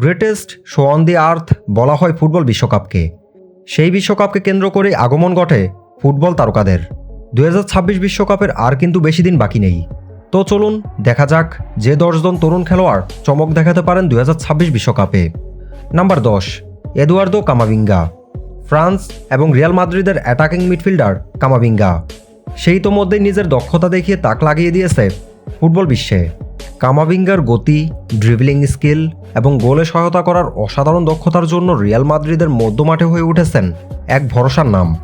Greatest show on the earth বলা হয় football বিশ্বকাপকে। সেই বিশ্বকাপকে কেন্দ্র করে আগমন ঘটে ফুটবল তারকাদের। দু বিশ্বকাপের আর কিন্তু বেশি দিন বাকি নেই। তো চলুন দেখা যাক যে দশজন তরুণ খেলোয়াড় চমক দেখাতে পারেন দু বিশ্বকাপে। নাম্বার দশ, এদুয়ার্দো কামাবিঙ্গা। ফ্রান্স এবং রিয়াল মাদ্রিদের অ্যাটাকিং মিডফিল্ডার কামাবিঙ্গা। সেই তো মধ্যেই নিজের দক্ষতা দেখিয়ে তাক লাগিয়ে দিয়েছে ফুটবল বিশ্বে। কামাবিঙ্গার গতি ড্রিবলিং স্কিল এবং গোলে সহায়তা করার অসাধারণ দক্ষতার জন্য রিয়াল মাদ্রিদের মধ্যমাঠে হয়ে উঠেছেন এক ভরসার নাম।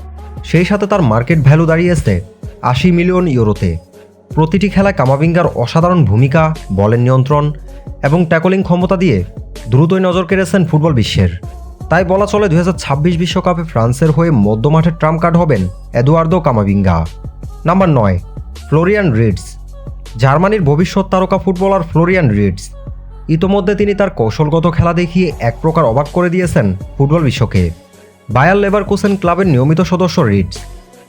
সেই সাথে তার মার্কেট ভ্যালু দাঁড়িয়েছে আশি মিলিয়ন ইউরোতে। প্রতিটি খেলায় কামাবিঙ্গার অসাধারণ ভূমিকা, বলের নিয়ন্ত্রণ এবং ট্যাকলিং ক্ষমতা দিয়ে দ্রুতই নজর কেড়েছেন ফুটবল বিশ্বের। তাই বলা চলে দুই বিশ্বকাপে ফ্রান্সের হয়ে মধ্যমাঠের ট্রাম্প কার্ড হবেন এদুয়ার্দো কামাবিঙ্গা। নাম্বার নয়, ফ্লোরিয়ান রিডস। জার্মানির ভবিষ্যৎ তারকা ফুটবলার ফ্লোরিয়ান রিডস। ইতোমধ্যে তিনি তার কৌশলগত খেলা দেখিয়ে এক প্রকার অবাক করে দিয়েছেন ফুটবল বিশ্বকে। বায়ার লেভারকুসেন ক্লাবের নিয়মিত সদস্য রিডস।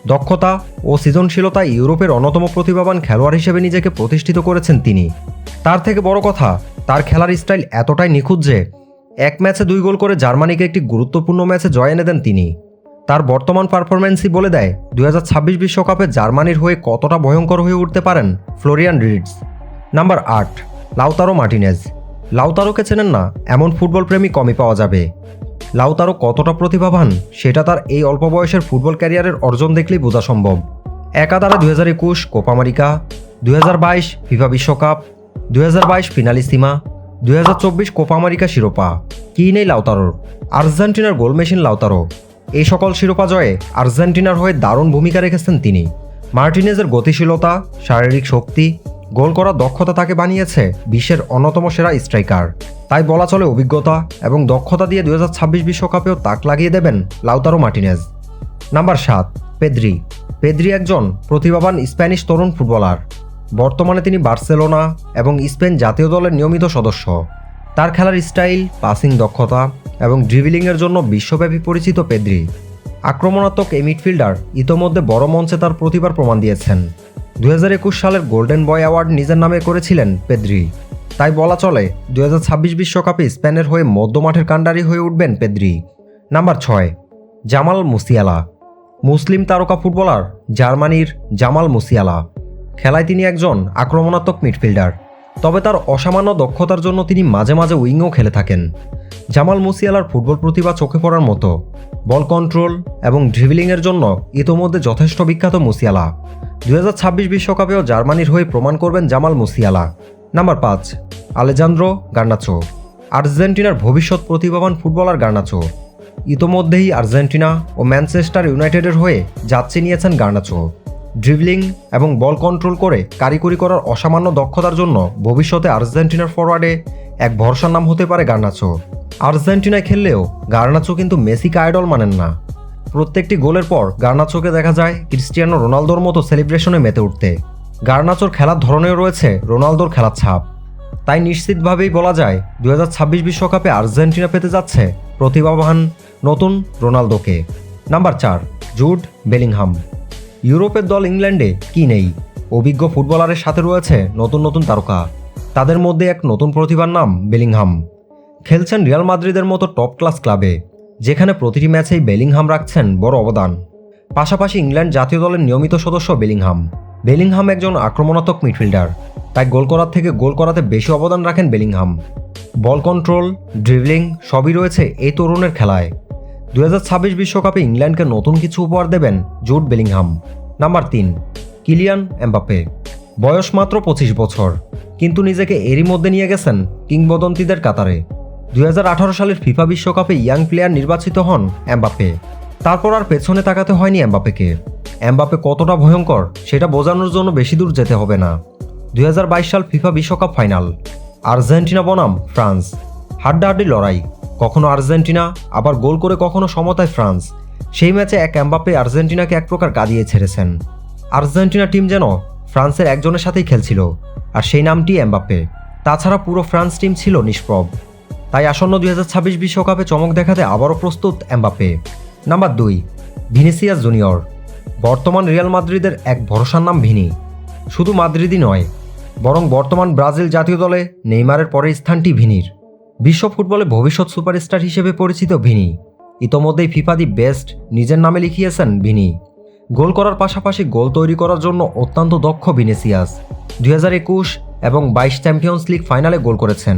দক্ষতা ও সৃজনশীলতায় ইউরোপের অন্যতম প্রতিভাবান খেলোয়াড় হিসেবে নিজেকে প্রতিষ্ঠিত করেছেন তিনি। তার থেকে বড় কথা, তার খেলার স্টাইল এতটাই নিখুঁত যে, এক ম্যাচে দুই গোল করে জার্মানিকে একটি গুরুত্বপূর্ণ ম্যাচে জয় এনে দেন তিনি। তার বর্তমান পারফরম্যান্সই বলে দেয় দু বিশ্বকাপে জার্মানির হয়ে কতটা ভয়ঙ্কর হয়ে উঠতে পারেন ফ্লোরিয়ান রিডস। নাম্বার আট, লাউতারো মার্টিনেজ। লাউতারোকে চেনেন না, এমন ফুটবল প্রেমী কমই পাওয়া যাবে। লাউতারো কতটা প্রতিভাবান, সেটা তার এই অল্প বয়সের ফুটবল ক্যারিয়ারের অর্জন দেখলেই বোঝা সম্ভব। একাধারে দু হাজার একুশ কোপা আমেরিকা, দুই হাজার বাইশ ফিফা বিশ্বকাপ দু হাজার বাইশ ফিনালিসিমা দু হাজার চব্বিশ কোপা আমেরিকা শিরোপা। কী নেই লাউতারোর? আর্জেন্টিনার গোল মেশিন লাউতারো। এই সকল শিরোপা জয়ে আর্জেন্টিনার হয়ে দারুণ ভূমিকা রেখেছেন তিনি। মার্টিনেজের গতিশীলতা, শারীরিক শক্তি, গোল করার দক্ষতা তাকে বানিয়েছে বিশ্বের অন্যতম সেরা স্ট্রাইকার। তাই বলা চলে অভিজ্ঞতা এবং দক্ষতা দিয়ে দু বিশ্বকাপেও তাক লাগিয়ে দেবেন লাউতারো মার্টিনেজ। নাম্বার সাত, পেদ্রি। পেদ্রি একজন প্রতিভাবান স্প্যানিশ তরুণ ফুটবলার। বর্তমানে তিনি বার্সেলোনা এবং স্পেন জাতীয় দলের নিয়মিত সদস্য। তার খেলার স্টাইল পাসিং দক্ষতা এবং ড্রিবলিংয়ের জন্য বিশ্বব্যাপী পরিচিত পেদ্রি। আক্রমণাত্মক এই মিডফিল্ডার ইতোমধ্যে বড় মঞ্চে তার প্রতিভার প্রমাণ দিয়েছেন। দুহাজার একুশ সালের গোল্ডেন বয় অ্যাওয়ার্ড নিজের নামে করেছিলেন পেদ্রি। তাই বলা চলে দু বিশ্বকাপে স্পেনের হয়ে মধ্যমাঠের কাণ্ডারি হয়ে উঠবেন পেদ্রি। নাম্বার ছয়, জামাল মুসিয়ালা। মুসলিম তারকা ফুটবলার জার্মানির জামাল মুসিয়ালা। খেলায় তিনি একজন আক্রমণাত্মক মিডফিল্ডার। তবে তার অসামান্য দক্ষতার জন্য তিনি মাঝে মাঝে উইংও খেলে থাকেন। জামাল মুসিয়ালার ফুটবল প্রতিভা চোখে পড়ার মতো। বল কন্ট্রোল এবং ড্রিবলিংয়ের জন্য ইতোমধ্যে যথেষ্ট বিখ্যাত মুসিয়ালা। দু বিশ্বকাপেও জার্মানির হয়ে প্রমাণ করবেন জামাল মুসিয়ালা। নাম্বার পাঁচ, আলেজান্দ্রো গার্নাচো। আর্জেন্টিনার ভবিষ্যৎ প্রতিভাবান ফুটবলার গার্নাচো। ইতোমধ্যেই আর্জেন্টিনা ও ম্যানচেস্টার ইউনাইটেডের হয়ে যাত্রী নিয়েছেন গার্নাচো। ড্রিবলিং এবং বল কন্ট্রোল করে কারিগরি করার অসামান্য দক্ষতার জন্য ভবিষ্যতে আর্জেন্টিনার ফরওয়ার্ডে এক ভরসার নাম হতে পারে গার্নাচো। আর্জেন্টিনায় খেললেও গার্নাচো কিন্তু মেসিকে আইডল মানেন না। প্রত্যেকটি গোলের পর গার্নাচোকে দেখা যায় ক্রিস্টিয়ানো রোনালদোর মতো সেলিব্রেশনে মেতে উঠতে। গার্নাচোর খেলার ধরনেও রয়েছে রোনালদোর খেলার ছাপ। তাই নিশ্চিতভাবেই বলা যায় দু বিশ্বকাপে আর্জেন্টিনা পেতে যাচ্ছে প্রতিভাবান নতুন রোনালদোকে। নাম্বার চার, জুড বেলিংহাম। ইউরোপের দল ইংল্যান্ডে কি নেই? অভিজ্ঞ ফুটবলারের সাথে রয়েছে নতুন নতুন তারকা। তাদের মধ্যে এক নতুন প্রতিভার নাম বেলিংহাম। খেলছেন রিয়াল মাদ্রিদের মতো টপ ক্লাস ক্লাবে যেখানে প্রতিটি ম্যাচেই বেলিংহাম রাখছেন বড় অবদান। পাশাপাশি ইংল্যান্ড জাতীয় দলের নিয়মিত সদস্য বেলিংহাম। বেলিংহাম একজন আক্রমণাত্মক মিডফিল্ডার, তাই গোল করার থেকে গোল করাতে বেশি অবদান রাখেন বেলিংহাম। বল কন্ট্রোল ড্রিবলিং সবই রয়েছে এই তরুণের খেলায়। দু বিশ্বকাপে ইংল্যান্ডকে নতুন কিছু উপহার দেবেন জুট বেলিংহাম। নাম্বার তিন, কিলিয়ান এমবাপে বয়স মাত্র পঁচিশ বছর, কিন্তু নিজেকে এরই মধ্যে নিয়ে গেছেন কিংবদন্তিদের কাতারে। দুই হাজার আঠারো সালের ফিফা বিশ্বকাপে ইয়াং প্লেয়ার নির্বাচিত হন এমবাপে তারপর আর পেছনে তাকাতে হয়নি এমবাপেকে এমবাপে কতটা ভয়ঙ্কর, সেটা বোঝানোর জন্য বেশি দূর যেতে হবে না। দুই হাজার বাইশ সাল ফিফা বিশ্বকাপ ফাইনাল। আর্জেন্টিনা বনাম, ফ্রান্স। হাড্ডাহাড্ডি লড়াই। কখনো আর্জেন্টিনা, আবার গোল করে কখনো সমতায় ফ্রান্স। সেই ম্যাচে এক এমবাপে আর্জেন্টিনাকে এক প্রকার গাদিয়ে ছেড়েছেন। আর্জেন্টিনা টিম যেন ফ্রান্সের একজনের সাথেই খেলছিল, আর সেই নামটি এমবাপ্পে। তাছাড়া পুরো ফ্রান্স টিম ছিল নিষ্প্রভ। তাই আসন্ন দুই ছাব্বিশ বিশ্বকাপে চমক দেখাতে আবারও প্রস্তুত এমবাপ্পে। নাম্বার দুই, ভিনিসিয়াস জুনিয়র। বর্তমান রিয়াল মাদ্রিদের এক ভরসার নাম ভিনি। শুধু মাদ্রিদই নয়, বরং বর্তমান ব্রাজিল জাতীয় দলে নেইমারের পরের স্থানটি ভিনির। বিশ্ব ফুটবলে ভবিষ্যৎ সুপারস্টার হিসেবে পরিচিত ভিনি। ইতোমধ্যেই ফিফা দি বেস্ট নিজের নামে লিখিয়েছেন ভিনি। গোল করার পাশাপাশি গোল তৈরি করার জন্য অত্যন্ত দক্ষ ভিনেসিয়াস। দুই হাজার একুশ এবং বাইশ চ্যাম্পিয়ন্স লিগ ফাইনালে গোল করেছেন।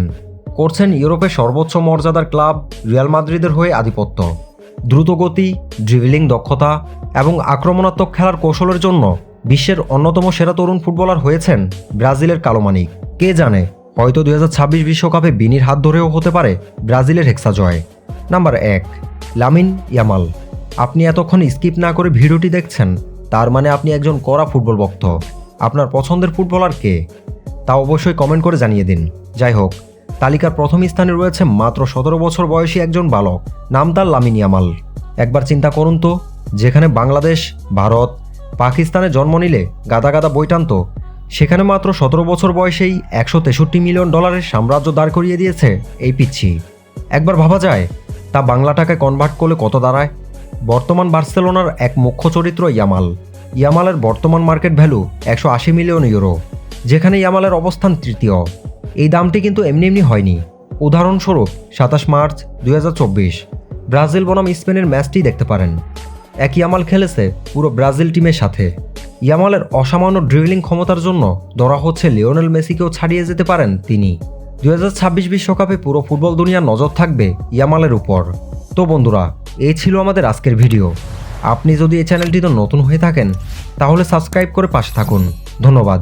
করছেন ইউরোপের সর্বোচ্চ মর্যাদার ক্লাব রিয়াল মাদ্রিদের হয়ে আধিপত্য। দ্রুতগতি ড্রিবলিং দক্ষতা এবং আক্রমণাত্মক খেলার কৌশলের জন্য বিশ্বের অন্যতম সেরা তরুণ ফুটবলার হয়েছেন ব্রাজিলের কালোমানিক কে জানে হয়তো দুই বিশ্বকাপে বিনির হাত ধরেও হতে পারে ব্রাজিলের হেক্সা জয়। নাম্বার এক, লামিন ইয়ামাল। আপনি এতক্ষণ স্কিপ না করে ভিডিওটি দেখছেন, তার মানে আপনি একজন কড়া ফুটবল ভক্ত। আপনার পছন্দের ফুটবলার কে? তা অবশ্যই কমেন্ট করে জানিয়ে দিন। যাই হোক, তালিকার প্রথম স্থানে রয়েছে মাত্র সতেরো বছর বয়সী একজন বালক, নাম তার লামিন ইয়ামাল। একবার চিন্তা করুন তো, যেখানে বাংলাদেশ, ভারত, পাকিস্তানে জন্ম নিলে গাদা গাদা বই টানত সেখানে মাত্র সতেরো বছর বয়সেই একশো তেষট্টি মিলিয়ন ডলারের সাম্রাজ্য দাঁড় করিয়ে দিয়েছে এই পিচ্ছি। একবার ভাবা যায়, তা বাংলা টাকায় কনভার্ট করলে কত দাঁড়ায়? বর্তমান বার্সেলোনার এক মুখ্য চরিত্র ইয়ামাল। ইয়ামালের বর্তমান মার্কেট ভ্যালু একশো আশি মিলিয়ন ইউরো, যেখানে ইয়ামালের অবস্থান তৃতীয়। এই দামটি কিন্তু এমনি এমনি হয়নি। উদাহরণস্বরূপ, সাতাশ মার্চ দু হাজার চব্বিশ, ব্রাজিল বনাম স্পেনের ম্যাচটি দেখতে পারেন। এক ইয়ামাল খেলেছে পুরো ব্রাজিল টিমের সাথে। ইয়ামালের অসামান্য ড্রিবলিং ক্ষমতার জন্য ধরা হচ্ছে লিওনেল মেসিকেও ছাড়িয়ে যেতে পারেন তিনি। দুই বিশ্বকাপে পুরো ফুটবল দুনিয়ার নজর থাকবে ইয়ামালের উপর। তো বন্ধুরা, এই ছিল আমাদের আজকের ভিডিও। আপনি যদি এই চ্যানেলটিতে নতুন হয়ে থাকেন, তাহলে সাবস্ক্রাইব করে পাশে থাকুন। ধন্যবাদ।